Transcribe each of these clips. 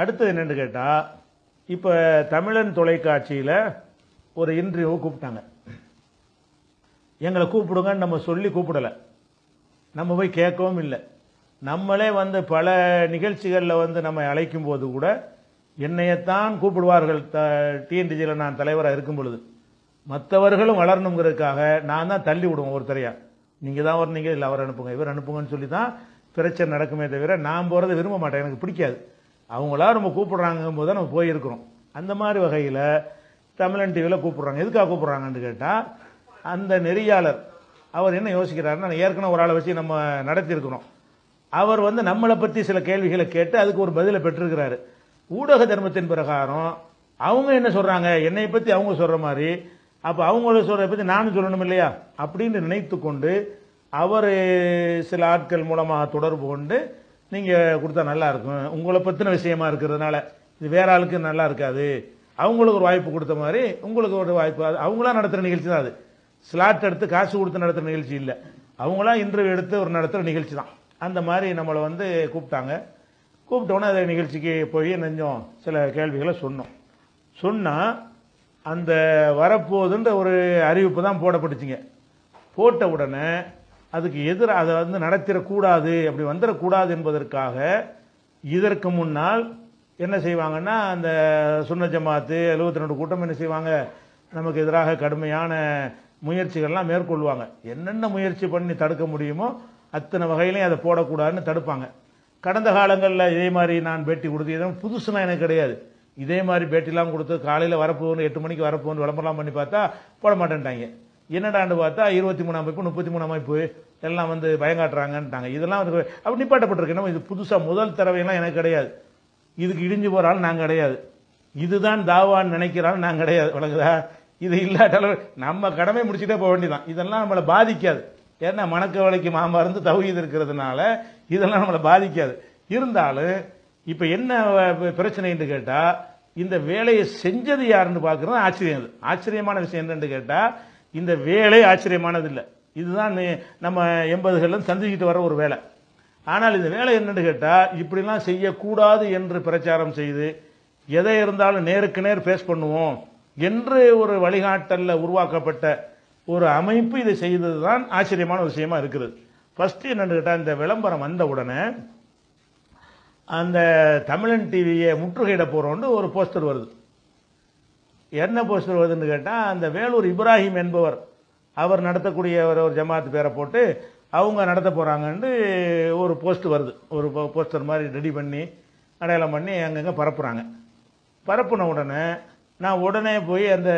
அடுத்தது என்னென்னு கேட்டால் இப்போ தமிழன் தொலைக்காட்சியில் ஒரு இன்டர்வியூ கூப்பிட்டாங்க. எங்களை கூப்பிடுங்கன்னு நம்ம சொல்லி கூப்பிடலை. நம்ம போய் கேட்கவும் இல்லை. நம்மளே வந்து பல நிகழ்ச்சிகளில் வந்து நம்ம அழைக்கும் போது கூட என்னையத்தான் கூப்பிடுவார்கள். த டிஎன்டிஜியில் நான் தலைவராக இருக்கும் பொழுது. மற்றவர்களும் வளரணுங்கிறதுக்காக நான் தான் தள்ளி விடுவேன் ஒருத்தரையா. நீங்கள் தான் வரீங்க இல்லை அவர் அனுப்புங்க இவர் அனுப்புங்கன்னு சொல்லி தான் பிரச்சனை நடக்குமே தவிர நான் போகிறத விரும்ப மாட்டேன். எனக்கு பிடிக்காது. அவங்களா நம்ம கூப்பிடுறாங்கும் போது நம்ம போயிருக்கிறோம். அந்த மாதிரி வகையில் தமிழன் டிவியில் கூப்பிடுறாங்க. எதுக்காக கூப்பிடுறாங்கன்னு கேட்டால் அந்த நெறியாளர் அவர் என்ன யோசிக்கிறாருன்னா நான் ஏற்கனவே ஒரு ஆளை வச்சு நம்ம நடத்தியிருக்கிறோம். அவர் வந்து நம்மளை பற்றி சில கேள்விகளை கேட்டு அதுக்கு ஒரு பதிலை பெற்றிருக்கிறாரு. ஊடக தர்மத்தின் பிரகாரம் அவங்க என்ன சொல்கிறாங்க என்னை பற்றி அவங்க சொல்கிற மாதிரி. அப்போ அவங்கள சொல்கிறத பற்றி நானும் சொல்லணும் இல்லையா? அப்படின்னு நினைத்து கொண்டு அவர் சில ஆட்கள் மூலமாக தொடர்பு கொண்டு நீங்கள் கொடுத்தா நல்லா இருக்கும். உங்களை பற்றின விஷயமா இருக்கிறதுனால இது வேற ஆளுக்கு நல்லா இருக்காது. அவங்களுக்கு ஒரு வாய்ப்பு கொடுத்த மாதிரி உங்களுக்கு ஒரு வாய்ப்பு. அவங்களாம் நடத்துகிற நிகழ்ச்சி தான் அது. ஸ்லாட் எடுத்து காசு கொடுத்து நடத்துகிற நிகழ்ச்சி இல்லை. அவங்களாம் இன்டர்வியூ எடுத்து ஒரு நடத்துகிற நிகழ்ச்சி தான். அந்த மாதிரி நம்மளை வந்து கூப்பிட்டாங்க. கூப்பிட்டோன்னே அந்த நிகழ்ச்சிக்கு போய் நெஞ்சம் சில கேள்விகளை சொன்னோம். சொன்னால் அந்த வரப்போகுதுன்ற ஒரு அறிவிப்பு தான் போடப்பட்டுச்சுங்க. போட்ட உடனே அதுக்கு எதிராக அதை வந்து நடத்திடக்கூடாது அப்படி வந்துடக்கூடாது என்பதற்காக இதற்கு முன்னால் என்ன செய்வாங்கன்னா அந்த சுன்ன ஜமாத்து எழுபத்தி ரெண்டு கூட்டம் என்ன செய்வாங்க? நமக்கு எதிராக கடுமையான முயற்சிகள்லாம் மேற்கொள்வாங்க. என்னென்ன முயற்சி பண்ணி தடுக்க முடியுமோ அத்தனை வகையிலையும் அதை போடக்கூடாதுன்னு தடுப்பாங்க. கடந்த காலங்களில் இதே மாதிரி நான் பேட்டி கொடுத்து புதுசுனா எனக்கு கிடையாது. இதே மாதிரி பேட்டிலாம் கொடுத்து காலையில் வரப்போன்னு எட்டு மணிக்கு வரப்போகணும் விளம்பரம்லாம் பண்ணி பார்த்தா போட மாட்டேன்ட்டாங்க. என்னடான்னு பார்த்தா இருபத்தி மூணாம் அமைப்பு முப்பத்தி மூணாம் அமைப்பு எல்லாம் வந்து பயங்காட்டுறாங்கன்ட்டாங்க இதெல்லாம் வந்து அப்படி நிப்பாட்டப்பட்டிருக்கு. நம்ம இது புதுசாக முதல் தடவையெல்லாம் எனக்கு கிடையாது. இதுக்கு இடிஞ்சு போகிறாலும் நாங்கள் நான் கிடையாது. இதுதான் தாவான்னு நினைக்கிறாலும் நான் கிடையாது. வழங்குதா இது இல்லாட்டாலும் நம்ம கடமை முடிச்சுட்டே போக வேண்டியதான் இதெல்லாம் நம்மளை பாதிக்காது. ஏன்னா மணக்கவலைக்கு மாமருந்து தகுதி இருக்கிறதுனால இதெல்லாம் நம்மளை பாதிக்காது. இருந்தாலும் இப்போ என்ன பிரச்சனைன்னு கேட்டால் இந்த வேலையை செஞ்சது யாருன்னு பார்க்குறது ஆச்சரியம் அது. ஆச்சரியமான விஷயம் என்னன்னு கேட்டால் இந்த வேலை ஆச்சரியமானதில்லை. இதுதான் நம்ம எண்பதுகளில் சந்திச்சுட்டு வர ஒரு வேலை. ஆனால் இந்த வேலை என்னன்னு கேட்டால் இப்படிலாம் செய்யக்கூடாது என்று பிரச்சாரம் செய்து எதை இருந்தாலும் நேருக்கு நேர் ஃபேஸ் பண்ணுவோம் என்று ஒரு வழிகாட்டலில் உருவாக்கப்பட்ட ஒரு அமைப்பு இதை செய்தது தான் ஆச்சரியமான விஷயமா இருக்குது ஃபஸ்ட்டு என்னன்னு கேட்டால் இந்த விளம்பரம் வந்த உடனே அந்த தமிழன் டிவியை முற்றுகையிட போகிறோன்னு ஒரு போஸ்டர் வருது. என்ன போஸ்டர் வருதுன்னு கேட்டால் அந்த வேலூர் இப்ராஹிம் என்பவர் அவர் நடத்தக்கூடிய ஒரு ஒரு ஜமாத் பேரை போட்டு அவங்க நடத்த போகிறாங்கன்னு ஒரு போஸ்ட் வருது. ஒரு போஸ்டர் மாதிரி ரெடி பண்ணி அடையாளம் பண்ணி அங்கங்கே பரப்புகிறாங்க பரப்புன உடனே நான் உடனே போய் அந்த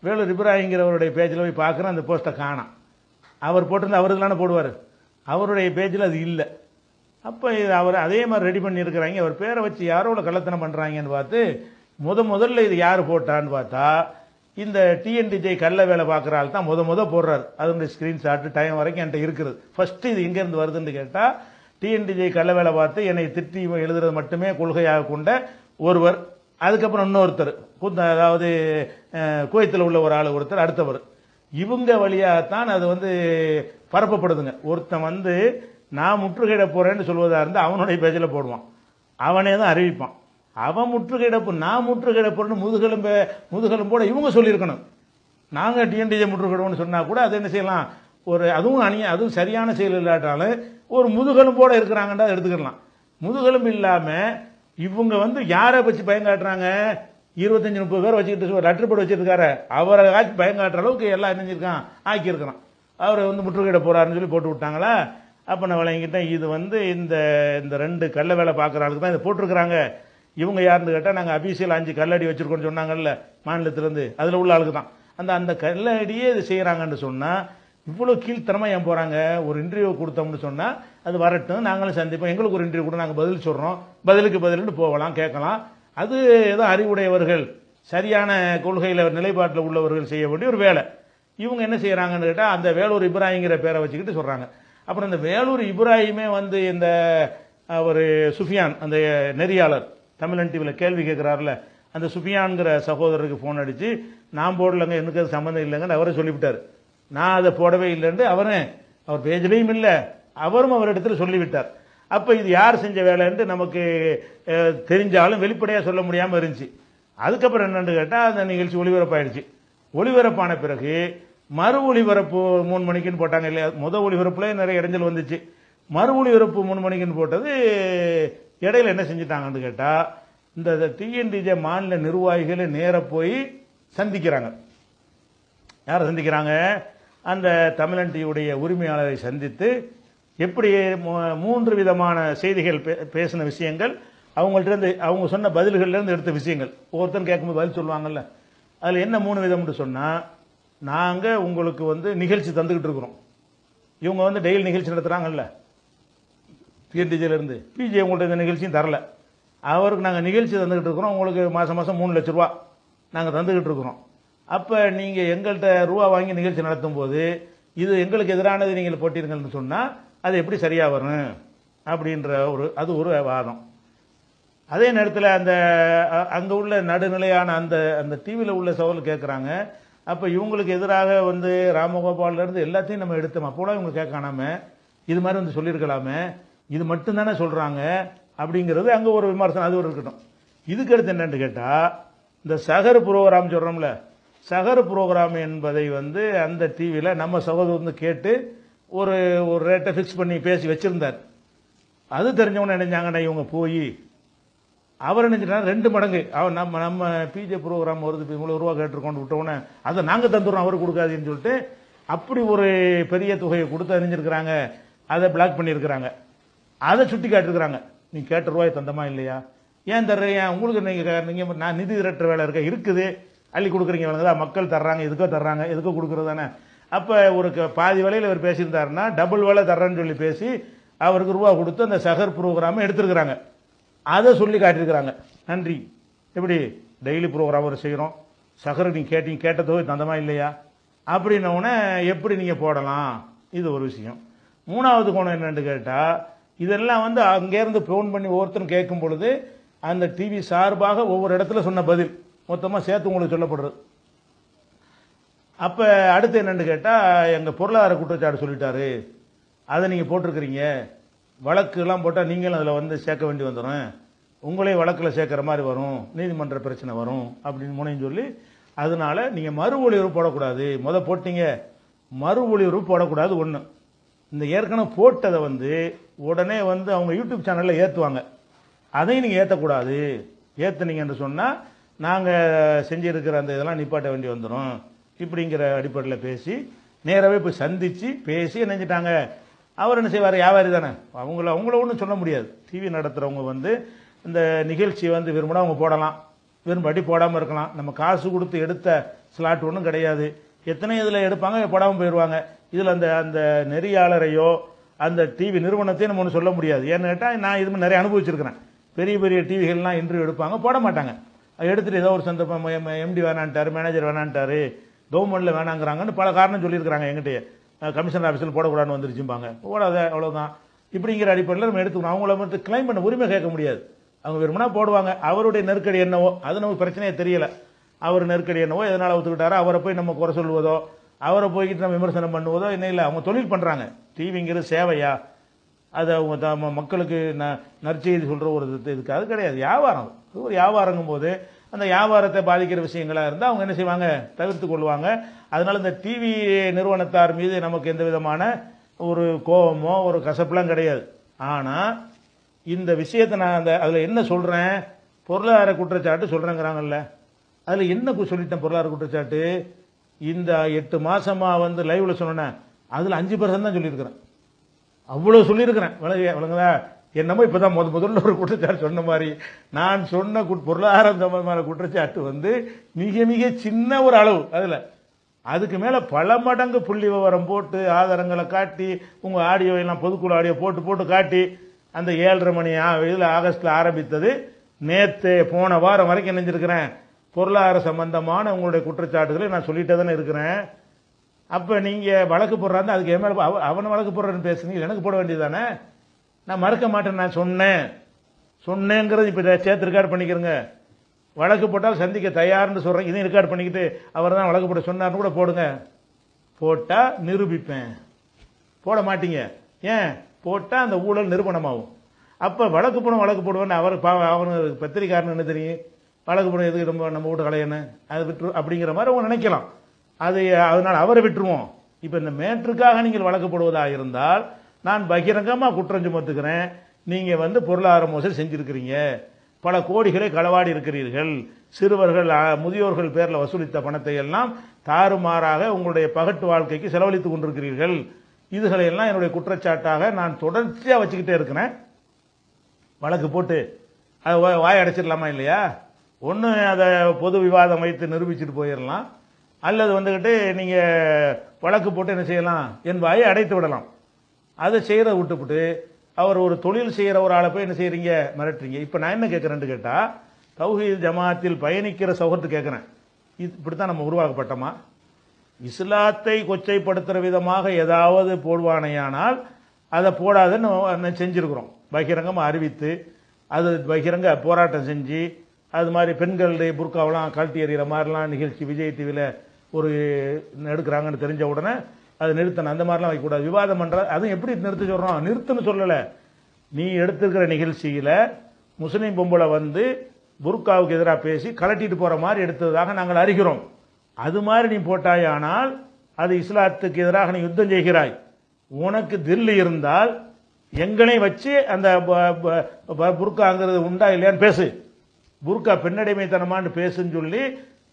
வேலூர் இப்ராஹிங்கிறவருடைய பேஜில் போய் பார்க்குறேன் அந்த போஸ்ட்டை காணோம். அவர் போட்டிருந்த அவருக்கு தானே போடுவார். அவருடைய பேஜில் அது இல்லை. அப்போ இது அவர் அதே மாதிரி ரெடி பண்ணியிருக்கிறாங்க. அவர் பேரை வச்சு யாரோட கள்ளத்தனம் பண்ணுறாங்கன்னு பார்த்து முத முதல்ல இது யார் போட்டான்னு பார்த்தா இந்த டிஎன்டிஜே கள்ள வேலை பார்க்குற ஆள் தான் முத முத போடுறாரு. அதனுடைய ஸ்க்ரீன்ஷாட்டு டைம் வரைக்கும் என்கிட்ட இருக்கிறது ஃபஸ்ட்டு இது எங்கேருந்து வருதுன்னு கேட்டால் டிஎன்டிஜே கள்ள வேலை பார்த்து என்னை திட்டி எழுதுறது மட்டுமே கொள்கையாக கொண்ட ஒருவர். அதுக்கப்புறம் இன்னொருத்தர். குந்த- அதாவது அஹ், குவைத்தில் உள்ள ஒரு ஆள் ஒருத்தர் அடுத்தவர். இவங்க வழியாகத்தான் அது வந்து பரப்பப்படுதுங்க. ஒருத்தன் வந்து நான் முற்றுகையிட போகிறேன்னு சொல்வதாக இருந்தால் அவனுடைய பேஜில் போடுவான். அவனே தான் அறிவிப்பான். அவன் முற்றுகையிட போ நான் முற்றுகையிட போறேன்னு முதுகெலும்பு முதுகெலும்போட இவங்க சொல்லியிருக்கணும். நாங்கள் டிஎன்டிஜே முற்றுகையிடுவோம்னு சொன்னால் கூட அது என்ன செய்யலாம்? ஒரு அதுவும் அணி அதுவும் சரியான செயல் இல்லாட்டாலும் ஒரு முதுகெலும்போட இருக்கிறாங்கன்றா எடுத்துக்கலாம். முதுகெலும்பு இல்லாமல் இவங்க வந்து யாரை வச்சு பயங்காட்டுறாங்க இருபத்தஞ்சி முப்பது பேர் வச்சுக்கிட்டு ஒரு லெட்டர் போட்டு வச்சுருக்காரு. அவரை ஆச்சு பயங்காட்டுற அளவுக்கு எல்லாம் என்ன ஆக்கியிருக்கிறான். அவரை வந்து முற்றுகையிட போகிறாருன்னு சொல்லி போட்டு விட்டாங்களா? அப்போ நான் விளங்கிட்டேன் இது வந்து இந்த இந்த ரெண்டு கள்ள வேலை பார்க்குற ஆளுக்கு தான் இதை போட்டிருக்கிறாங்க. இவங்க யாருன்னு கேட்டால் நாங்கள் அபிஷியல் அஞ்சு கல்லடி வச்சுருக்கோன்னு சொன்னாங்கல்ல மாநிலத்திலேருந்து. அதில் உள்ள ஆளுக்கு தான். அந்த அந்த கல்லடியே இது செய்கிறாங்கன்னு சொன்னால் இவ்வளோ கீழ்த்தனமாக ஏன் போகிறாங்க ஒரு இன்டர்வியூ கொடுத்தோம்னு சொன்னால் அது வரட்டும் நாங்களும் சந்திப்போம். எங்களுக்கு ஒரு இன்டர்வியூ கூட நாங்கள் பதில் சொல்கிறோம் பதிலுக்கு பதிலுன்னு போகலாம் கேட்கலாம். அது ஏதோ அறிவுடையவர்கள் சரியான கொள்கையில் நிலைப்பாட்டில் உள்ளவர்கள் செய்ய வேண்டிய ஒரு வேலை. இவங்க என்ன செய்கிறாங்கன்னு கேட்டால் அந்த வேலூர் இப்ராஹிங்கிற பேரை வச்சுக்கிட்டு சொல்கிறாங்க அப்புறம் இந்த வேலூர் இப்ராஹிமே வந்து இந்த ஒரு சுஃபியான் அந்த நெறியாளர். தமிழன் டிவியில் கேள்வி கேட்குறாருல அந்த சுஃபியான்கிற சகோதரருக்கு ஃபோன் அடித்து நான் போடலைங்க எனக்கு அது சம்மந்தம் இல்லைங்கன்னு அவரே சொல்லிவிட்டார். நான் அதை போடவே இல்லைன்னு அவரும் அவர் பேஜ்லேயும் இல்லை அவரும் அவர் சொல்லிவிட்டார். அப்போ இது யார் செஞ்ச வேலைன்ட்டு நமக்கு தெரிஞ்சாலும் வெளிப்படையாக சொல்ல முடியாமல் இருந்துச்சு. அதுக்கப்புறம் என்னென்னு கேட்டால் அந்த நிகழ்ச்சி ஒளிபரப்பாயிடுச்சு. ஒளிபரப்பான பிறகு மறு ஒளிபரப்பு மூணு மணிக்குன்னு போட்டாங்க இல்லையா முத ஒளிபரப்புல நிறைய இடைஞ்சல் வந்துச்சு. மறு ஒளிபரப்பு மூணு மணிக்குன்னு போட்டது இடையில என்ன செஞ்சுட்டாங்கன்னு கேட்டால் இந்த டிஎன்டிஜே மாநில நிர்வாகிகளை நேர போய் சந்திக்கிறாங்க. யாரை சந்திக்கிறாங்க? அந்த தமிழன்டியுடைய உரிமையாளரை சந்தித்து எப்படி மூன்று விதமான செய்திகள் பே- பேசின விஷயங்கள் அவங்கள்ட்ட இருந்து அவங்க சொன்ன பதில்கள்லேருந்து எடுத்த விஷயங்கள். ஒவ்வொருத்தரும் கேட்கும்போது பதில் சொல்லுவாங்கல்ல. அதில் என்ன மூணு விதம்னு சொன்னால் நாங்கள் உங்களுக்கு வந்து நிகழ்ச்சி தந்துக்கிட்டு இருக்கிறோம். இவங்க வந்து டெய்லி நிகழ்ச்சி நடத்துகிறாங்கல்ல டிஎன்டிஜில பிஜே உங்கள்ட்ட இந்த நிகழ்ச்சியும் தரல. அவருக்கு நாங்கள் நிகழ்ச்சி தந்துக்கிட்டு இருக்கிறோம். உங்களுக்கு மாதம் மாதம் மூணு லட்ச ரூபா நாங்கள் தந்துக்கிட்டு இருக்கிறோம். அப்போ நீங்கள் எங்கள்கிட்ட ரூபா வாங்கி நிகழ்ச்சி நடத்தும் போது இது எங்களுக்கு எதிரானது நீங்கள் போட்டிருங்கன்னு சொன்னால் அது எப்படி சரியாக வரும்? அப்படின்ற ஒரு அது ஒரு வாதம். அதே நேரத்தில் அந்த அங்கே உள்ள நடுநிலையான அந்த அந்த டிவியில் உள்ள சவால் கேட்குறாங்க அப்போ இவங்களுக்கு எதிராக வந்து ராமகோபால்லேருந்து எல்லாத்தையும் நம்ம எடுத்தோம். அப்போலாம் இவங்க கேட்கானாம இது மாதிரி வந்து சொல்லியிருக்கலாமே. இது மட்டும்தானே சொல்கிறாங்க அப்படிங்கிறது அங்கே ஒரு விமர்சனம் அது ஒரு இருக்கட்டும். இதுக்கு அடுத்து கேட்டால் இந்த சகர் ப்ரோக்ராம் சொல்கிறோம்ல சகர் ப்ரோக்ராம் என்பதை வந்து அந்த டிவியில் நம்ம சகோதரர் வந்து கேட்டு ஒரு ஒரு ரேட்டை ஃபிக்ஸ் பண்ணி பேசி வச்சுருந்தார். அது தெரிஞ்சவங்க நினைஞ்சாங்கண்ணா இவங்க போய் அவர் நினைச்சிட்டாரு ரெண்டு மடங்கு. அவன் நம்ம நம்ம பிஜே ப்ரோக்ராம் வருது இப்போ இவ்வளோ ரூபா கேட்டிருக்கோன்னு விட்டோன்னே அதை நாங்கள் தந்துடுறோம் அவர் கொடுக்காதுன்னு சொல்லிட்டு அப்படி ஒரு பெரிய தொகையை கொடுத்து அறிஞ்சிருக்கிறாங்க அதை பிளாக் பண்ணியிருக்கிறாங்க. அதை சுட்டி காட்டிருக்கிறாங்க நீ கேட்ட ரூபாய் தந்தமா இல்லையா? ஏன் தர்றீங்க உங்களுக்கு நீங்கள் நீங்கள் நான் நிதி திரட்டுற வேலை இருக்க இருக்குது. அள்ளி கொடுக்குறீங்க வேலைங்க மக்கள் தர்றாங்க எதுக்கோ தர்றாங்க எதுக்கோ கொடுக்குறது தானே. அப்போ ஒரு க- பாதி வேலையில் அவர் பேசியிருந்தாருன்னா டபுள் வேலை தர்றேன்னு சொல்லி பேசி அவருக்கு ரூபா கொடுத்து அந்த சகர் ப்ரோக்ராமை எடுத்துருக்குறாங்க. அதை சொல்லி காட்டியிருக்கிறாங்க. நன்றி. எப்படி? டெய்லி ப்ரோக்ராம் ஒரு செய்கிறோம் சகர் நீங்கள் கேட்டீங்க கேட்டதோ தந்தமா இல்லையா? அப்படின்னோடனே எப்படி நீங்கள் போடலாம்? இது ஒரு விஷயம். மூணாவது கோணம் என்னென்னு கேட்டால் இதெல்லாம் வந்து அங்கேருந்து ஃபோன் பண்ணி ஒவ்வொருத்தரும் கேட்கும் பொழுது அந்த டிவி சார்பாக ஒவ்வொரு இடத்துல சொன்ன பதில் மொத்தமாக சேர்த்து உங்களுக்கு சொல்லப்படுறது. அப்போ அடுத்து என்னென்னு கேட்டால் எங்கள் பொருளாதார குற்றச்சாட்டு சொல்லிட்டாரு. அதை நீங்கள் போட்டிருக்கிறீங்க. வழக்குலாம் போட்டால் நீங்களும் அதில் வந்து சேர்க்க வேண்டி வந்துடும் உங்களே வழக்கில் சேர்க்குற மாதிரி வரும். நீதிமன்ற பிரச்சனை வரும் அப்படின்னு முனையும் சொல்லி அதனால நீங்கள் மறு ஒளிபரப்பு போடக்கூடாது. மொதல் போட்டீங்க. மறு ஒளிபரப்பு போடக்கூடாது ஒன்று இந்த ஏற்கனவே போட்டதை வந்து உடனே வந்து அவங்க யூடியூப் சேனலில் ஏற்றுவாங்க அதையும் நீங்கள் ஏற்றக்கூடாது ஏற்றுனீங்கன்னு சொன்னால் நாங்கள் செஞ்சிருக்கிற அந்த இதெல்லாம் நிப்பாட்ட வேண்டி வந்துடும் இப்படிங்கிற அடிப்படையில் பேசி நேராகவே போய் சந்தித்து பேசி நினைஞ்சிட்டாங்க அவர் என்ன செய்வார்? வியாபாரி தானே. அவங்கள அவங்கள ஒன்றும் சொல்ல முடியாது. டிவி நடத்துகிறவங்க வந்து இந்த நிகழ்ச்சி வந்து விரும்பினா அவங்க போடலாம். விரும்பாட்டி போடாமல் இருக்கலாம். நம்ம காசு கொடுத்து எடுத்த ஸ்லாட் ஒன்றும் கிடையாது. எத்தனை இதில் எடுப்பாங்க? படாமல் போயிடுவாங்க இதில் அந்த அந்த நெறியாளரையோ அந்த டிவி நிறுவனத்தையும் நம்ம ஒன்றும் சொல்ல முடியாது. ஏன்னு கேட்டால் நான் இது நிறைய அனுபவிச்சிருக்கிறேன். பெரிய பெரிய டிவிகள்லாம் இன்டர்வியூ எடுப்பாங்க போட மாட்டாங்க. எடுத்துகிட்டு ஏதோ ஒரு சந்தர்ப்பம் எம்டி வேணான்ட்டாரு மேனேஜர் வேணான்ட்டார் கவர்மெண்ட்டில் வேணாங்கிறாங்கன்னு பல காரணம் சொல்லியிருக்கிறாங்க எங்கிட்டயே கமிஷனர் ஆஃபீஸில் போடக்கூடாதுன்னு வந்துருச்சும்பாங்க. போடாத அவ்வளோதான் இப்படிங்கிற அடிப்படையில் நம்ம எடுத்துக்கணும். அவங்கள மட்டும் கிளைம் பண்ண உரிமை கேட்க முடியாது. அவங்க விரும்பினா போடுவாங்க. அவருடைய நெருக்கடி என்னவோ அது நமக்கு பிரச்சனையே தெரியலை. அவர் நெருக்கடி என்னவோ எதனால் ஒத்துக்கிட்டாரோ அவரை போய் நம்ம குறை சொல்லுவதோ அவரை போய்கிட்டு நம்ம விமர்சனம் பண்ணுவதோ என்ன இல்லை அவங்க தொழில் பண்ணுறாங்க டிவிங்கிறது சேவையா? அது அவங்க த- மக்களுக்கு ந நற்செய்தி சொல்கிற ஒரு இது இதுக்கு அது கிடையாது. வியாபாரம். அது ஒரு வியாபாரங்கும் போது அந்த வியாபாரத்தை பாதிக்கிற விஷயங்களாக இருந்தால் அவங்க என்ன செய்வாங்க? தவிர்த்து கொள்வாங்க. அதனால் இந்த டிவி நிறுவனத்தார் மீது நமக்கு எந்த விதமான ஒரு கோபமோ ஒரு கசப்புலாம் கிடையாது. ஆனால் இந்த விஷயத்தை நான் அந்த அதில் என்ன சொல்கிறேன் பொருளாதார குற்றச்சாட்டு சொல்கிறேங்கிறாங்கல்ல அதில் என்ன சொல்லிட்டேன் பொருளாதார குற்றச்சாட்டு? இந்த எட்டு மாதமாக வந்து லைவில் சொன்னேன் அதில் அஞ்சு பர்சன்ட் தான் சொல்லியிருக்கிறேன். அவ்வளோ சொல்லியிருக்கிறேன். விளங்குதா? என்னமோ இப்போ தான் முத முதல்ல ஒரு குற்றச்சாட்டு சொன்ன மாதிரி. நான் சொன்ன குட்- பொருளாதாரம் சம்பந்தமான குற்றச்சாட்டு வந்து மிக மிக சின்ன ஒரு அளவு. அதில் அதுக்கு மேலே பல மடங்கு புள்ளி விவரம் போட்டு ஆதாரங்களை காட்டி உங்கள் ஆடியோ எல்லாம் பொதுக்குழு ஆடியோ போட்டு போட்டு காட்டி அந்த ஏழரை மணி இதில் ஆகஸ்டில் ஆரம்பித்தது நேற்று போன வாரம் வரைக்கும் நினைஞ்சிருக்கிறேன். பொருளாதார சம்பந்தமான உங்களுடைய குற்றச்சாட்டுகளை நான் சொல்லிட்டே தானே இருக்கிறேன். அப்போ நீங்கள் வழக்கு போடுறாங்க அதுக்கு என் மேலே அவ அவனை வழக்கு போடுறேன்னு பேசுனீங்க எனக்கு போட வேண்டியதானே நான் மறக்க மாட்டேன் நான் சொன்னேன். சொன்னேங்கிறது இப்போ சேர்த்து ரெக்கார்ட் பண்ணிக்கிறேங்க. வழக்கு போட்டால் சந்திக்க தயார்னு சொல்கிறேன் இதையும் ரெக்கார்ட் பண்ணிக்கிட்டு அவர் தான் வழக்கு போட சொன்னார்னு கூட போடுங்க. போட்டால் நிரூபிப்பேன். போட மாட்டீங்க. ஏன்? போட்டால் அந்த ஊழல் நிரூபணமாகும். அப்போ வழக்கு போடும் வழக்கு போடுவேன்னு அவர் பாவம் அவனு பத்திரிக்காரன்னு என்ன தெரியும்? வழக்கு போடும் எதுக்கு நம்ம நம்ம வீட்டு கலையன்னு அதை விட்டு அப்படிங்கிற மாதிரி அவங்க நினைக்கலாம். அது அதனால் அவரை விட்டுருவோம். இப்போ இந்த மேட்ருக்காக நீங்கள் வழக்கு போடுவதாக இருந்தால் நான் பகிரங்கமாக குற்றம் சுமத்துக்கிறேன் நீங்கள் வந்து பொருளாதார மோசடி செஞ்சுருக்கிறீங்க. பல கோடிகளை களவாடி இருக்கிறீர்கள். சிறுவர்கள் முதியோர்கள் பேரில் வசூலித்த பணத்தை எல்லாம் தாறுமாறாக உங்களுடைய பகட்டு வாழ்க்கைக்கு செலவழித்துக் கொண்டிருக்கிறீர்கள். இதுகளை எல்லாம் என்னுடைய குற்றச்சாட்டாக நான் தொடர்ச்சியாக வச்சுக்கிட்டே இருக்கிறேன். வழக்கு போட்டு அது வாய் அடைச்சிடலாமா இல்லையா? ஒன்று அதை பொது விவாதம் வைத்து நிரூபிச்சுட்டு போயிடலாம் அல்லது வந்துக்கிட்டு நீங்கள் வழக்கு போட்டு என்ன செய்யலாம் என் வாயை அடைத்து விடலாம். அதை செய்கிறத விட்டுப்புட்டு அவர் ஒரு தொழில் செய்கிற ஒரு ஆளை போய் என்ன செய்கிறீங்க மிரட்டுறீங்க. இப்போ நான் என்ன கேட்குறேன்னு கேட்டால் தௌஹீத் ஜமாத்தில் பயணிக்கிற சௌகரத்து கேட்குறேன் இது இப்படி தான் நம்ம உருவாக்கப்பட்டோமா? இஸ்லாத்தை கொச்சைப்படுத்துகிற விதமாக ஏதாவது போடுவானையானால் அதை போடாதுன்னு செஞ்சுருக்குறோம். பகிரங்கமாக அறிவித்து அது பகிரங்க போராட்டம் செஞ்சு அது மாதிரி பெண்களுடைய புர்காவெல்லாம் கழட்டி எறிகிற மாதிரிலாம் நிகழ்ச்சி விஜய் டிவியில் ஒரு எடுக்கிறாங்கன்னு தெரிஞ்ச உடனே அதை நிறுத்தணும். அந்த மாதிரிலாம் வைக்கக்கூடாது. விவாதம் பண்ணுற அதுவும் எப்படி நிறுத்த சொல்கிறோம் நிறுத்துன்னு சொல்லலை. நீ எடுத்திருக்கிற நிகழ்ச்சியில் முஸ்லீம் பொம்பளை வந்து புர்காவுக்கு எதிராக பேசி கலட்டிட்டு போகிற மாதிரி எடுத்ததாக நாங்கள் அறிகிறோம். அது மாதிரி நீ போட்டாயானால் அது இஸ்லாத்துக்கு எதிராக நீ யுத்தம் செய்கிறாய். உனக்கு தில்லி இருந்தால் எங்களை வச்சு அந்த ப- ப- ப- புர்காங்கிறது உண்டா இல்லையான்னு பேசு. புர்கா பெண்ணடிமைத்தனமான்னு பேசுன்னு சொல்லி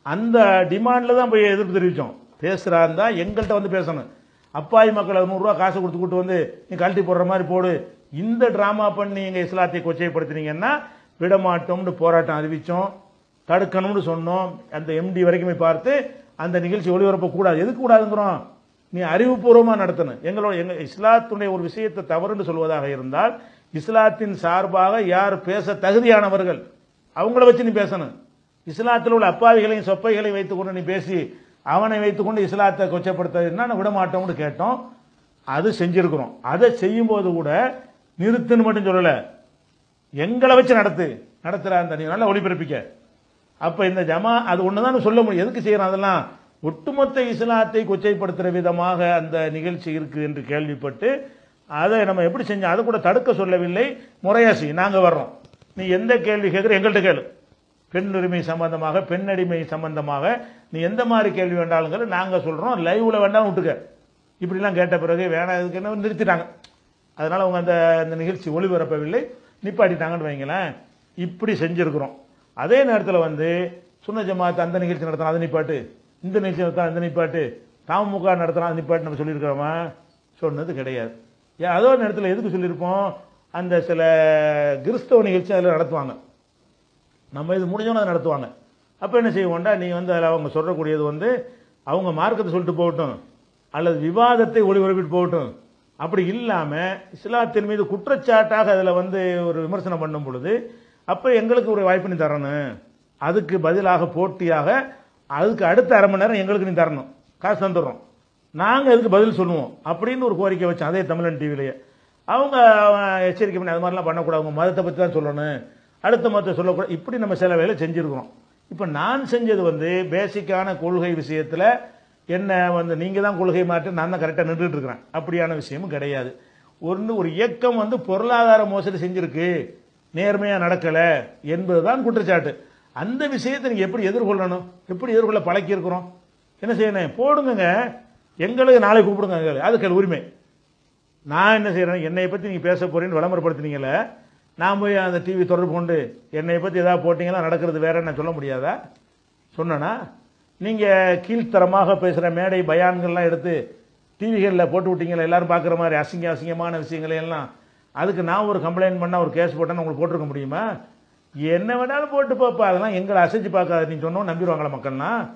அந்த டிமாண்டில் தான் போய் எதிர்ப்பு தெரிவித்தோம் பேசுகிறா இருந்தா எங்கள்கிட்ட வந்து பேசணும். அப்பாவி மக்களை நூறுரூவா காசு கொடுத்து கூட்டு வந்து நீ கழட்டி போடுற மாதிரி போடு. இந்த ட்ராமா பண்ணி எங்கள் இஸ்லாத்தை கொச்சைப்படுத்தினீங்கன்னா விடமாட்டோம்னு போராட்டம் அறிவித்தோம் தடுக்கணும்னு சொன்னோம். அந்த எம்டி வரைக்குமே பார்த்து அந்த நிகழ்ச்சி ஒளிபரப்பக்கூடாது எதுக்கு கூடாதுங்கிறோம். நீ அறிவுபூர்வமாக நடத்தணும். எங்களோட எங்கள் இஸ்லாத்துடைய ஒரு விஷயத்தை தவறுன்னு சொல்வதாக இருந்தால் இஸ்லாத்தின் சார்பாக யார் பேச தகுதியானவர்கள் அவங்கள வச்சு நீ பேசணும். இஸ்லாத்தில் உள்ள அப்பாவிகளையும் சொப்பைகளையும் வைத்துக்கொண்டு நீ பேசி அவனை வைத்துக்கொண்டு இஸ்லாத்தை கொச்சப்படுத்துறதுன்னா நான் விட மாட்டோம்னு கேட்டோம். அது செஞ்சிருக்கிறோம். அதை செய்யும்போது கூட நிறுத்துன்னு மட்டும் சொல்லலை. எங்களை வச்சு நடத்து. நடத்துகிற அந்த நீ நல்லா ஒளிபரப்பிக்க. அப்போ இந்த ஜமா அது ஒண்ணுதான் சொல்ல முடியும். எதுக்கு செய்யறோம் அதெல்லாம்? ஒட்டுமொத்த இஸ்லாத்தை கொச்சைப்படுத்துகிற விதமாக அந்த நிகழ்ச்சி இருக்குது என்று கேள்விப்பட்டு அதை நம்ம எப்படி செஞ்சோம்? அதை கூட தடுக்க சொல்லவில்லை. முறையாசி நாங்கள் வர்றோம். நீ எந்த கேள்வி கேட்குற எங்கள்கிட்ட கேளு. பெண் உரிமை சம்பந்தமாக பெண்ணடிமை சம்பந்தமாக நீ எந்த மாதிரி கேள்வி வேண்டாலுங்கிற நாங்கள் சொல்கிறோம் லைவில் வேண்டாம் விட்டுக்க. இப்படிலாம் கேட்ட பிறகு வேணாம் இதுக்கு என்ன நிறுத்திட்டாங்க. அதனால் அவங்க அந்த அந்த நிகழ்ச்சி ஒளிபரப்பவில்லை. நிப்பாட்டிட்டாங்கன்னு வைங்களேன். இப்படி செஞ்சுருக்குறோம். அதே நேரத்தில் வந்து சுன்ன ஜமாத் அந்த நிகழ்ச்சி நடத்தினா அதை நிப்பாட்டு. இந்த நிகழ்ச்சி நடத்தினா அந்த நிப்பாட்டு. தாமுக நடத்தினா அது நிப்பாட்டு நம்ம சொல்லியிருக்கிறோமா? சொன்னது கிடையாது. ஏன் அதோ நேரத்தில் எதுக்கு சொல்லியிருப்போம்? அந்த சில கிறிஸ்தவ நிகழ்ச்சி அதில் நடத்துவாங்க. நம்ம இது முடிஞ்சோன்னு அதை நடத்துவாங்க. அப்போ என்ன செய்வோம்டா நீ வந்து அதில் அவங்க சொல்லக்கூடியது வந்து அவங்க மார்க்கத்தை சொல்லிட்டு போகட்டும் அல்லது விவாதத்தை ஒளிபரப்பிட்டு போகட்டும். அப்படி இல்லாமல் இஸ்லாத்தின் மீது குற்றச்சாட்டாக அதில் வந்து ஒரு விமர்சனம் பண்ணும் பொழுது அப்போ எங்களுக்கு ஒரு வாய்ப்பு நீ தரணும். அதுக்கு பதிலாக போட்டியாக அதுக்கு அடுத்த அரை மணி நேரம் எங்களுக்கு நீ தரணும். காசு தந்துடுறோம். நாங்கள் அதுக்கு பதில் சொல்லுவோம்? அப்படின்னு ஒரு கோரிக்கை வச்சோம் அதே தமிழன் டிவிலேயே அவங்க எச்சரிக்கை பண்ணி அது மாதிரிலாம் பண்ணக்கூடாது. அவங்க மதத்தை பற்றி தான் சொல்லணும். அடுத்த மதத்தை சொல்லக்கூடாது. இப்படி நம்ம சில வேலை செஞ்சுருக்கிறோம். இப்போ நான் செஞ்சது வந்து பேசிக்கான கொள்கை விஷயத்தில் என்ன வந்து நீங்கள் தான் கொள்கை மாற்றி நான் தான் கரெக்டாக நின்றுட்டுருக்குறேன் அப்படியான விஷயமும் கிடையாது. ஒன்று ஒரு இயக்கம் வந்து பொருளாதார மோசடி செஞ்சுருக்கு. நேர்மையாக நடக்கலை என்பதுதான் குற்றச்சாட்டு. அந்த விஷயத்தை நீங்கள் எப்படி எதிர்கொள்ளணும்? எப்படி எதிர்கொள்ள பழக்கியிருக்கிறோம்? என்ன செய்யணும்? போடுங்க எங்களுக்கு நாளை கூப்பிடுங்க அதுக்கு உரிமை. நான் என்ன செய்கிறேன் என்னை பற்றி நீங்கள் பேச போகிறீன்னு விளம்பரப்படுத்தினீங்களே நான் போய் அந்த டிவி தொடர்பு கொண்டு என்னை பற்றி ஏதாவது போட்டிங்களா நடக்கிறது வேற என்ன சொல்ல முடியாதா? சொன்னனா? நீங்கள் கீழ்த்தரமாக பேசுகிற மேடை பயான்கள்லாம் எடுத்து டிவிகளில் போட்டு விட்டீங்களா எல்லாரும் பார்க்குற மாதிரி அசிங்க அசிங்கமான விஷயங்களை எல்லாம். அதுக்கு நான் ஒரு கம்ப்ளைண்ட் பண்ணால் ஒரு கேஸ் போட்டேன்னு உங்களுக்கு போட்டிருக்க முடியுமா? என்ன வேணாலும் போட்டு பார்ப்பா. அதெல்லாம் எங்களை அசைச்சு பார்க்காத நீ சொன்னோம் நம்பிடுவாங்களா மக்கள்லாம்?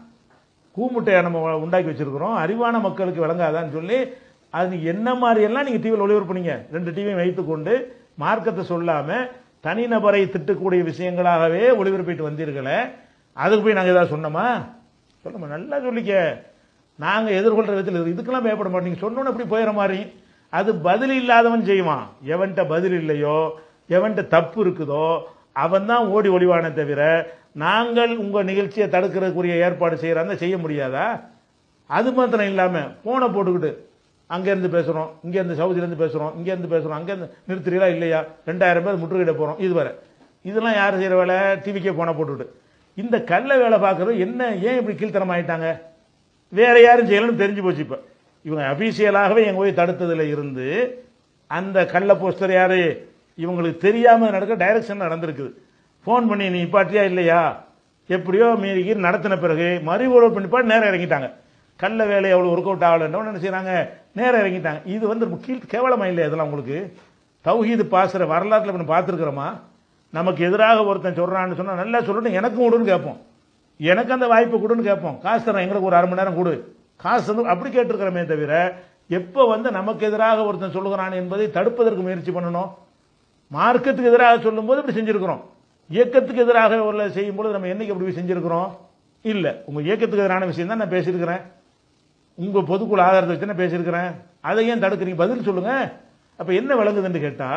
கூமுட்டையை நம்ம உண்டாக்கி வச்சுருக்கிறோம். அறிவான மக்களுக்கு விளங்காதான்னு சொல்லி அது என்ன மாதிரியெல்லாம் நீங்கள் டிவியில் ஒளிபரப்பு நீங்கள் ரெண்டு டிவியும் வைத்துக்கொண்டு மார்க்கத்தை சொல்லாமல் தனிநபரை திட்டக்கூடிய விஷயங்களாகவே ஒளிபரப்பிட்டு வந்தீர்களே அதுக்கு போய் நாங்கள் ஏதாவது சொன்னோமா? சொல்லுமா நல்லா சொல்லிக்க. நாங்கள் எதிர்கொள்கிற விதத்தில் இதுக்கெல்லாம் பயப்பட மாட்டோம். நீங்கள் சொன்னோன்னு அப்படி போயிடுற மாதிரி. அது பதில் இல்லாதவன் செய்வான். எவன்கிட்ட பதில் இல்லையோ எவன்கிட்ட தப்பு இருக்குதோ அவன் தான் ஓடி ஒளிவானே தவிர நாங்கள் உங்கள் நிகழ்ச்சியை தடுக்கிறதுக்குரிய ஏற்பாடு செய்கிறாங்க செய்ய முடியாதா? அது மாத்திரம் இல்லாமல் ஃபோனை போட்டுக்கிட்டு அங்கேருந்து பேசுகிறோம் இங்கேருந்து சவுதியிலேருந்து பேசுகிறோம் இங்கேருந்து பேசுகிறோம் அங்கேருந்து நிறுத்துறீங்களா இல்லையா? ரெண்டாயிரம் பேர் முற்றுகையிட போகிறோம் இது வேற. இதெல்லாம் யார் செய்கிற வேலை? டிவிக்கே போனால் போட்டுவிட்டு. இந்த கல்லை வேலை பார்க்குறது என்ன ஏன் இப்படி கீழ்த்தனம் ஆகிட்டாங்க வேற யாரும் செய்யலன்னு தெரிஞ்சு போச்சு இப்போ. இவங்க அபிஷியலாகவே எங்கள் போய் தடுத்ததில் இருந்து அந்த கள்ள போஸ்டர் யார்? இவங்களுக்கு தெரியாமல் நடக்க டைரக்ஷன் நடந்திருக்குது. ஃபோன் பண்ணி நீ பாட்டியா இல்லையா? எப்படியோ மீறி நடத்தின பிறகு மறுவோடு பண்ணிப்பாடு நேரம் இறங்கிட்டாங்க. கல்ல வேலை அவ்வளோ ஒர்க் அவுட் ஆகலன்னு என்ன செய்கிறாங்க நேரம் இறங்கிட்டாங்க. இது வந்து முக்கிய கேவலமாக இல்லை இதெல்லாம் உங்களுக்கு? தௌஹீது பாசுற வரலாற்றில் இப்போ பார்த்துருக்குறோமா? நமக்கு எதிராக ஒருத்தன் சொல்கிறான்னு சொன்னால் நல்லா சொல்லணும். எனக்கும் கொடுன்னு கேட்போம். எனக்கு அந்த வாய்ப்பு கொடுன்னு கேட்போம். காசு தரேன் எங்களுக்கு ஒரு அரை மணி நேரம் கொடு. காசு வந்து அப்படி கேட்டிருக்கிறோமே தவிர எப்போ வந்து நமக்கு எதிராக ஒருத்தன் சொல்லுகிறான் என்பதை தடுப்பதற்கு முயற்சி பண்ணணும். மார்க்கத்துக்கு எதிராக சொல்லும்போது இப்படி செஞ்சுருக்குறோம். இயக்கத்துக்கு எதிராக ஒரு செய்யும்போது நம்ம என்னைக்கு அப்படி செஞ்சுருக்குறோம்? இல்லை. உங்கள் இயக்கத்துக்கு எதிரான விஷயம் தான் நான் பேசியிருக்கிறேன். உங்க பொதுக்குழு ஆதாரத்தை வச்சு நான் பேசியிருக்கிறேன்? அதை ஏன் தடுக்கிறீங்க? பதில் சொல்லுங்க. அப்ப என்ன விளங்குதுன்னு கேட்டா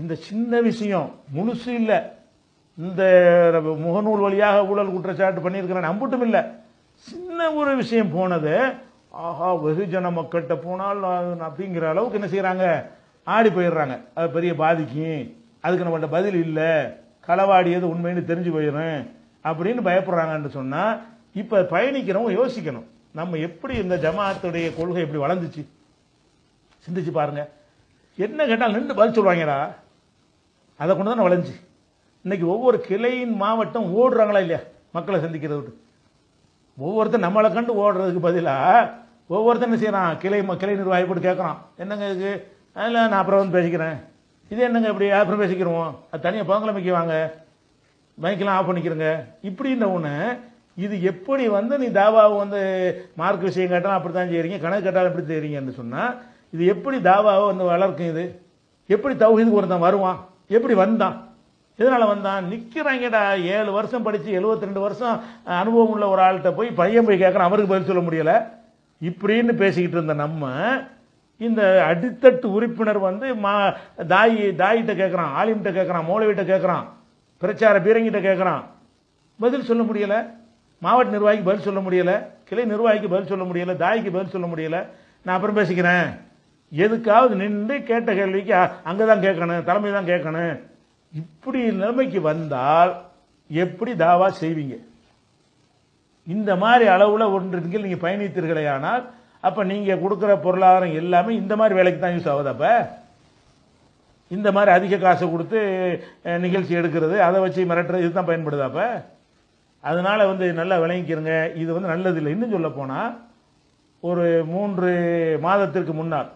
இந்த சின்ன விஷயம் முழுசு இல்லை. இந்த முகநூல் வழியாக ஊழல் குற்றச்சாட்டு பண்ணியிருக்கிறேன் நம்பட்டும் இல்லை. சின்ன ஒரு விஷயம் போனது ஆஹா வெகுஜன மக்கள்கிட்ட போனால் அப்படிங்கிற அளவுக்கு என்ன செய்யறாங்க ஆடி போயிடுறாங்க. அது பெரிய பாதிக்கும் அதுக்கு நம்மள்ட்ட பதில் இல்லை. களவாடியது உண்மைன்னு தெரிஞ்சு போயிடும் அப்படின்னு பயப்படுறாங்கன்னு சொன்னா இப்ப பயணிக்கிறவங்க யோசிக்கணும். நம்ம எப்படி இந்த ஜமாத்துடைய கொள்கை எப்படி வளர்ந்துச்சு? சிந்திச்சு பாருங்க. என்ன கேட்டால் நின்று பதில் சொல்லுவாங்கடா. அதை கொண்டு தான் வளைஞ்சு இன்னைக்கு ஒவ்வொரு கிளையின் மாவட்டம் ஓடுறாங்களா இல்லையா? மக்களை சந்திக்கிறது விட்டு. ஒவ்வொருத்தர் நம்மளை கண்டு ஓடுறதுக்கு பதிலாக ஒவ்வொருத்தர் என்ன செய்யறான்? கிளை ம- கிளை நிர்வாகி போட்டு கேட்குறான். என்னங்க இதுக்கு அதில் நான் அப்புறம் வந்து பேசிக்கிறேன். இது என்னங்க இப்படி? அப்புறம் பேசிக்கிறோம் அது தனியாக பங்கிழமைக்கு வாங்க. மைக்கெல்லாம் ஆஃப் பண்ணிக்கிறேங்க. இப்படின்ற ஒன்று இது எப்படி வந்து நீ தாவாவை வந்து மார்க் விஷயம் கேட்டாலும் அப்படி தான் செய்கிறீங்க கணக்கு கேட்டாலும் எப்படி செய்கிறீங்கன்னு சொன்னால் இது எப்படி தாவாவை வந்து வளர்க்கும் இது? எப்படி தௌஹீதுக்கு ஒருத்தன் வருவான்? எப்படி வந்தான்? எதனால் வந்தான்? நிற்கிறாங்கடா ஏழு வருஷம் படித்து எழுபத்தி ரெண்டு வருஷம் அனுபவம் உள்ள ஒரு ஆள்கிட்ட போய் பையன் போய் கேட்குறான் அவருக்கு பதில் சொல்ல முடியலை. இப்படின்னு பேசிக்கிட்டு இருந்த நம்ம இந்த அடித்தட்டு உறுப்பினர் வந்து மா தாய் தாயிட்ட கேட்குறான் ஆலிம்கிட்ட கேட்குறான் மௌலவிட்ட கேட்குறான் பிரச்சார பீரங்கிட்ட கேட்குறான். பதில் சொல்ல முடியலை. மாவட்ட நிர்வாகிக்கு பதில் சொல்ல முடியல கிளை நிர்வாகிக்கு பதில் சொல்ல முடியல தாய்க்கு பதில் சொல்ல முடியல. நான் அப்புறம் பேசிக்கிறேன். எதுக்காவது நின்று கேட்ட கேள்விக்கு அங்கே தான் கேட்கணும் தலைமை தான் கேட்கணும். இப்படி நிலைமைக்கு வந்தால் எப்படி தாவா செய்வீங்க? இந்த மாதிரி அளவில் ஒன்றின் நீங்கள் பயணித்தீர்களே ஆனால் அப்போ நீங்கள் கொடுக்குற பொருளாதாரம் எல்லாமே இந்த மாதிரி வேலைக்கு தான் யூஸ் ஆகுது அப்போ. இந்த மாதிரி அதிக காசு கொடுத்து நிகழ்ச்சி எடுக்கிறது அதை வச்சு மிரட்டுறது இதுதான் பயன்படுது அப்போ. அதனால் வந்து நல்லா விளங்கிக்கிறங்க. இது வந்து நல்லது இல்லை இன்னும் சொல்ல போனால் ஒரு மூன்று மாதத்திற்கு முன்னால்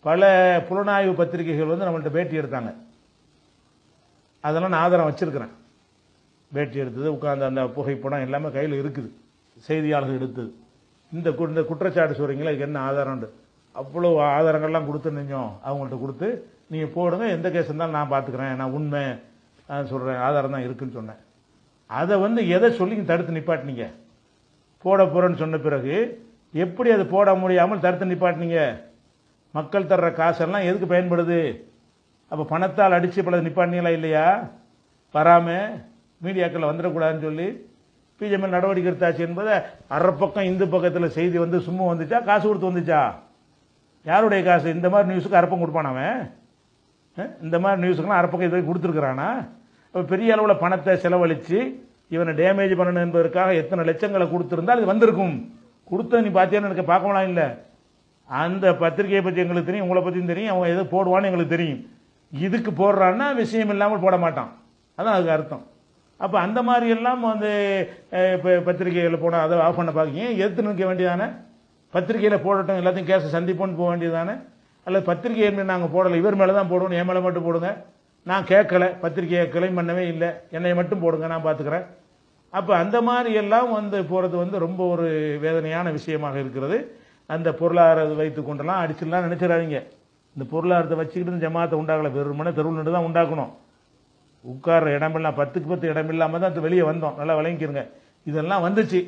பல புலனாய்வு பத்திரிகைகள் வந்து நம்மள்கிட்ட பேட்டி எடுத்தாங்க. அதெல்லாம் நான் ஆதாரம் வச்சுருக்கிறேன். பேட்டி எடுத்தது உட்காந்து அந்த புகைப்படம் எல்லாமே கையில் இருக்குது. செய்தியாளர்கள் எடுத்தது. இந்த கு- இந்த குற்றச்சாட்டு சொல்கிறீங்களா இதுக்கு என்ன ஆதாரம்ண்டு அவ்வளோ ஆதாரங்கள்லாம் கொடுத்து நெஞ்சோம் அவங்கள்ட்ட கொடுத்து நீங்கள் போடுங்க. எந்த கேஸ் இருந்தாலும் நான் பார்த்துக்கிறேன் நான் உண்மை நான் சொல்கிறேன் ஆதாரம் தான் இருக்குன்னு சொன்னேன். அதை வந்து எதை சொல்லி தடுத்து நிப்பாட்டினீங்க? போட போகிறேன்னு சொன்ன பிறகு எப்படி அதை போட முடியாமல் தடுத்து நிப்பாட்டினீங்க? மக்கள் தர்ற காசெல்லாம் எதுக்கு பயன்படுது? அப்போ பணத்தால் அடித்து பல நிப்பாட்டினீங்களா இல்லையா? வராமல் மீடியாக்களில் வந்துடக்கூடாதுன்னு சொல்லி பிஜேபி நடவடிக்கை எடுத்தாச்சு என்பதை அரை பக்கம் இந்து பக்கத்தில் செய்தி வந்து சும்மா வந்துச்சா? காசு கொடுத்து வந்துச்சா? யாருடைய காசு? இந்த மாதிரி நியூஸுக்கு அரப்பம் கொடுப்பான் அவன்? இந்த மாதிரி நியூஸுக்கெல்லாம் அரப்பக்கம் இது வரைக்கும் கொடுத்துருக்குறானா? பெரிய அளவில் பணத்தை செலவழித்து இவனை டேமேஜ் பண்ணணும் என்பதற்காக எத்தனை லட்சங்களை கொடுத்துருந்தால் இது வந்திருக்கும். கொடுத்த நீ பார்த்தியான்னு எனக்கு பார்க்கலாம் இல்லை. அந்த பத்திரிகையை பற்றி எங்களுக்கு தெரியும் உங்களை பற்றியும் தெரியும் அவன் எது போடுவான்னு எங்களுக்கு தெரியும். இதுக்கு போடுறான்னா விஷயம் இல்லாமல் போட மாட்டான். அதான் அதுக்கு அர்த்தம். அப்போ அந்த மாதிரி எல்லாம் வந்து இப்போ பத்திரிகைகளில் போனால் அதை ஆஃப் பண்ண பார்க்கீங்க எடுத்து நிற்க வேண்டியதானே? பத்திரிகையில் போடட்டும் எல்லாத்தையும் கேஸை சந்திப்போன்னு போக வேண்டியதானே? அல்லது பத்திரிகை என்ன நாங்கள் போடலை இவர் மேலே தான் போடுவோம் என் மேலே மட்டும் போடுங்க. நான் கேட்கல பத்திரிகையை கிளைம் பண்ணவே இல்லை. என்னை மட்டும் போடுங்க நான் பார்த்துக்கிறேன். அப்போ அந்த மாதிரி எல்லாம் வந்து போகிறது வந்து ரொம்ப ஒரு வேதனையான விஷயமாக இருக்கிறது. அந்த பொருளாதாரத்தை வைத்து கொண்டெல்லாம் அடிச்சிடலாம் நினச்சிடாதீங்க. இந்த பொருளாதாரத்தை வச்சுக்கிட்டு இந்த ஜமாத்தை உண்டாகலை வெறுமனே தெருவில் நின்று தான் உண்டாக்கணும். உட்கார்ற இடமெல்லாம் பத்துக்கு பத்து இடம் இல்லாமல் தான் வெளியே வந்தோம். நல்லா விளங்கிக்கிறங்க இதெல்லாம் வந்துச்சு.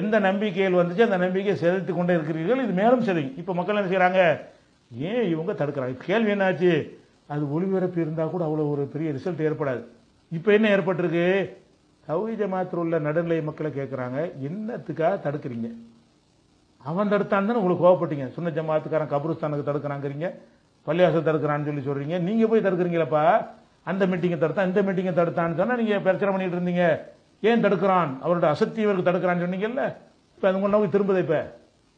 எந்த நம்பிக்கையில் வந்துச்சு? அந்த நம்பிக்கையை செலுத்தி கொண்டே இருக்கிறீர்கள். இது மேலும் சரி இப்போ மக்கள் என்ன செய்கிறாங்க ஏன் இவங்க தடுக்கிறாங்க? கேள்வி என்னாச்சு? அது ஒளிபரப்பு இருந்தால் கூட அவ்வளோ ஒரு பெரிய ரிசல்ட் ஏற்படாது. இப்போ என்ன ஏற்பட்டிருக்கு? தௌஹீத் ஜமாத்தில் உள்ள நடுநிலை மக்களை கேட்குறாங்க என்னத்துக்காக தடுக்கிறீங்க? அவன் தடுத்தான் தானே உங்களுக்கு கோவப்பட்டீங்க. சுன்ன ஜமாத்துக்காரன் கபருஸ்தானுக்கு தடுக்கிறாங்கிறீங்க பள்ளிவாசல் தடுக்கிறான்னு சொல்லி சொல்கிறீங்க நீங்கள் போய் தடுக்கிறீங்களப்பா. அந்த மீட்டிங்கை தடுத்தான் இந்த மீட்டிங்கை தடுத்தான்னு சொன்னால் நீங்கள் பிரச்சனை பண்ணிட்டு இருந்தீங்க. ஏன் தடுக்கிறான்? அவரோட அசக்தி இவருக்கு தடுக்கிறான்னு சொன்னீங்கல்ல? இப்போ அது உங்களை நோக்கி திரும்புதை இப்போ.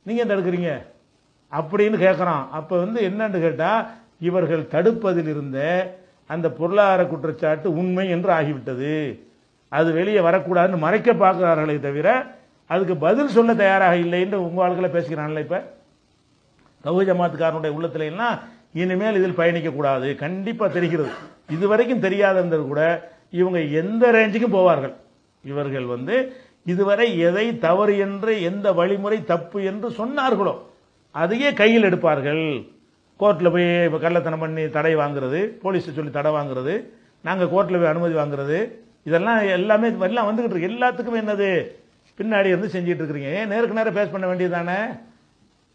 நீங்கள் ஏன் தடுக்கிறீங்க? அப்படின்னு கேட்குறான் அப்போ வந்து என்னன்னு கேட்டால் இவர்கள் தடுப்பதில் இருந்த அந்த பொருளாதார குற்றச்சாட்டு உண்மை என்று ஆகிவிட்டது. அது வெளியே வரக்கூடாதுன்னு மறைக்க பார்க்கிறார்களே தவிர அதுக்கு பதில் சொல்ல தயாராக இல்லை என்று உங்க ஆளுகளை பேசுகிறான்ல இப்போ? தௌஹீத் ஜமாத்துக்காரனுடைய உள்ளத்துல எல்லாம் இனிமேல் இதில் பயணிக்கக்கூடாது கண்டிப்பாக தெரிகிறது. இதுவரைக்கும் தெரியாதவர்கள் கூட இவங்க எந்த ரேஞ்சுக்கும் போவார்கள். இவர்கள் வந்து இதுவரை எதை தவறு என்று எந்த வழிமுறை தப்பு என்று சொன்னார்களோ அதையே கையில் எடுப்பார்கள். கோர்ட்டில் போய் இப்போ கள்ளத்தனம் பண்ணி தடை வாங்குறது போலீஸை சொல்லி தடை வாங்குறது நாங்கள் கோர்ட்டில் போய் அனுமதி வாங்குறது இதெல்லாம் எல்லாமே எல்லாம் வந்துகிட்டு இருக்கு. எல்லாத்துக்குமே என்னது? பின்னாடி வந்து செஞ்சுட்டு இருக்கிறீங்க. ஏன் நேருக்கு நேரம் பேஸ் பண்ண வேண்டியதானே?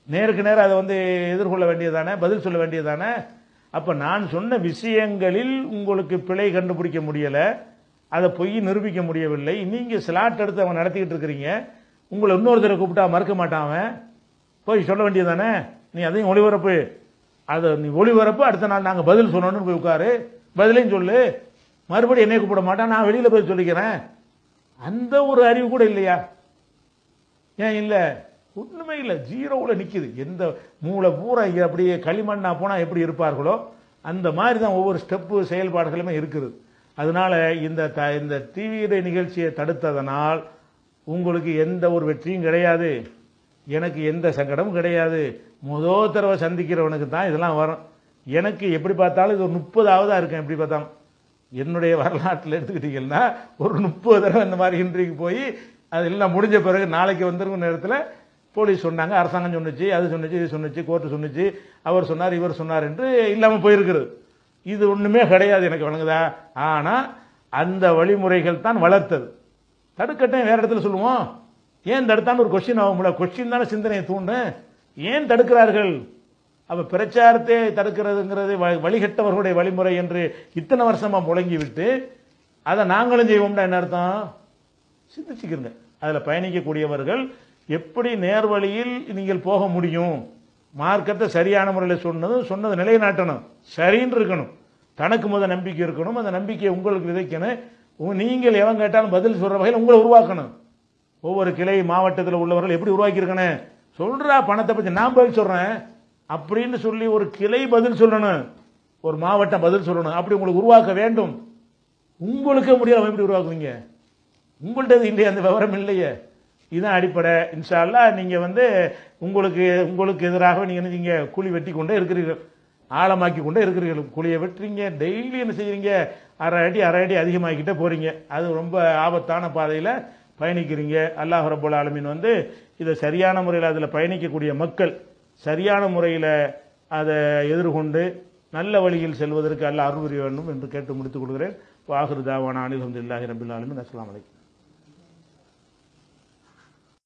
நேருக்கு நேரம் அதை வந்து எதிர்கொள்ள வேண்டியதானே? பதில் சொல்ல வேண்டியதானே? அப்போ நான் சொன்ன விஷயங்களில் உங்களுக்கு பிழை கண்டுபிடிக்க முடியலை. அதை பொய் நிரூபிக்க முடியவில்லை. நீங்கள் ஸ்லாட் எடுத்து அவன் நடத்திக்கிட்டு இருக்கிறீங்க. உங்களை இன்னொருத்தரை கூப்பிட்டா மறுக்க மாட்டான் அவன். போய் சொல்ல வேண்டியதானே? நீ அதையும் ஒளிபரப்பு. அதை நீ ஒளிபரப்பு அடுத்த நாள் நாங்கள் பதில் சொல்லணும்னு போய் உட்காரு. பதிலையும் சொல்லு. மறுபடியும் என்னை கூப்பிட மாட்டேன். நான் வெளியில் போய் சொல்லிக்கிறேன். அந்த ஒரு அறிவு கூட இல்லையா? ஏன் இல்லை? ஒன்றுமே இல்லை. ஜீரோவில் நிற்கிது எந்த மூளை பூரா அப்படியே களிமண்ணா போனால் எப்படி இருப்பார்களோ அந்த மாதிரி தான் ஒவ்வொரு ஸ்டெப்பு செயல்பாடுகளுமே இருக்குது. அதனால இந்த த- இந்த தீவிர நிகழ்ச்சியை தடுத்ததனால் உங்களுக்கு எந்த ஒரு வெற்றியும் கிடையாது. எனக்கு எந்த சங்கடமும் கிடையாது. முதல் தடவை சந்திக்கிறவனுக்கு தான் இதெல்லாம் வரும். எனக்கு எப்படி பார்த்தாலும் இது ஒரு முப்பதாவதாக இருக்கேன். எப்படி பார்த்தாலும். என்னுடைய வரலாற்றில் எடுத்துக்கிட்டீங்கன்னா ஒரு முப்பது தடவை இந்த மாதிரி இன்றைக்கு போய் அதெல்லாம் முடிஞ்ச பிறகு நாளைக்கு வந்துருக்கும் நேரத்தில் போலீஸ் சொன்னாங்க. அரசாங்கம் சொன்னுச்சு அது சொன்னிச்சு இது சொன்னிச்சு கோர்ட்டு சொன்னிச்சு. அவர் சொன்னார் இவர் சொன்னார் என்று இல்லாமல் போயிருக்கிறது. இது ஒன்றுமே கிடையாது எனக்கு வழங்குதா? ஆனால் அந்த வழிமுறைகள் தான் வளர்த்தது. தடுக்கட்டும் வேறு இடத்துல சொல்லுவோம். ஏன் தடுத்தான்னு ஒரு கொஸ்டின் ஆகும்ல கொஸ்டின் தானே சிந்தனையை தூண்டும் ஏன் தடுக்கிறார்கள்? அப்ப பிரச்சாரத்தை தடுக்கிறதுங்கிறது வ- வழிகட்டவர்களுடைய வழிமுறை என்று இத்தனை வருஷமா முழங்கி விட்டு அதை நாங்களும் செய்வோம்னா என்ன அர்த்தம்? சிந்திச்சுக்கிறங்க அதில் பயணிக்கக்கூடியவர்கள் எப்படி நேர்வழியில் நீங்கள் போக முடியும்? மார்க்கத்தை சரியான முறையில் சொன்னதும் சொன்னதை நிலைநாட்டணும். சரின்னு இருக்கணும். தனக்கு முதல் நம்பிக்கை இருக்கணும். அந்த நம்பிக்கையை உங்களுக்கு விதைக்கணும். நீங்கள் எவன் கேட்டாலும் பதில் சொல்கிற வகையில் உங்களை உருவாக்கணும். ஒவ்வொரு கிளை மாவட்டத்தில் உள்ளவர்கள் எப்படி உருவாக்கியிருக்கணும் சொல்றா பணத்தை பற்றி நான் பதில் சொல்றேன். அப்படின்னு சொல்லி ஒரு கிளை பதில் சொல்லணும். ஒரு மாவட்டம் பதில் சொல்லணும். அப்படி உங்களுக்கு உருவாக்க வேண்டும். உங்களுக்கே முடியாது எப்படி உருவாக்குவீங்க? உங்கள்கிட்ட இல்லையே அந்த விவரம் இல்லையே. இதுதான் அடிப்படை. இன்ஷால்லா நீங்கள் வந்து உங்களுக்கு உங்களுக்கு எதிராக நீங்கள் என்ன செய்யுங்க வெட்டி கொண்டே இருக்கிறீர்கள். ஆழமாக்கி கொண்டே இருக்கிறீர்கள். குழியை வெட்டுறீங்க. டெய்லி என்ன செய்கிறீங்க அரை அடி அரை அடி அதிகமாக்கிட்டே போகிறீங்க அது ரொம்ப ஆபத்தான பாதையில் பயணிக்கிறீங்க அல்லாஹ் ரபுல் ஆலமின் வந்து இதை சரியான முறையில் அதில் பயணிக்கக்கூடிய மக்கள் சரியான முறையில் அதை எதிர்கொண்டு நல்ல வழியில் செல்வதற்கு அல்ல அருள் புரிய வேண்டும் என்று கேட்டு முடித்துக் கொள்கிறேன். வாஹிரு தாவான அனில் அஹமதுல்லாஹி ரபுல் ஆலமின். அஸ்லாம் வலைக்கம்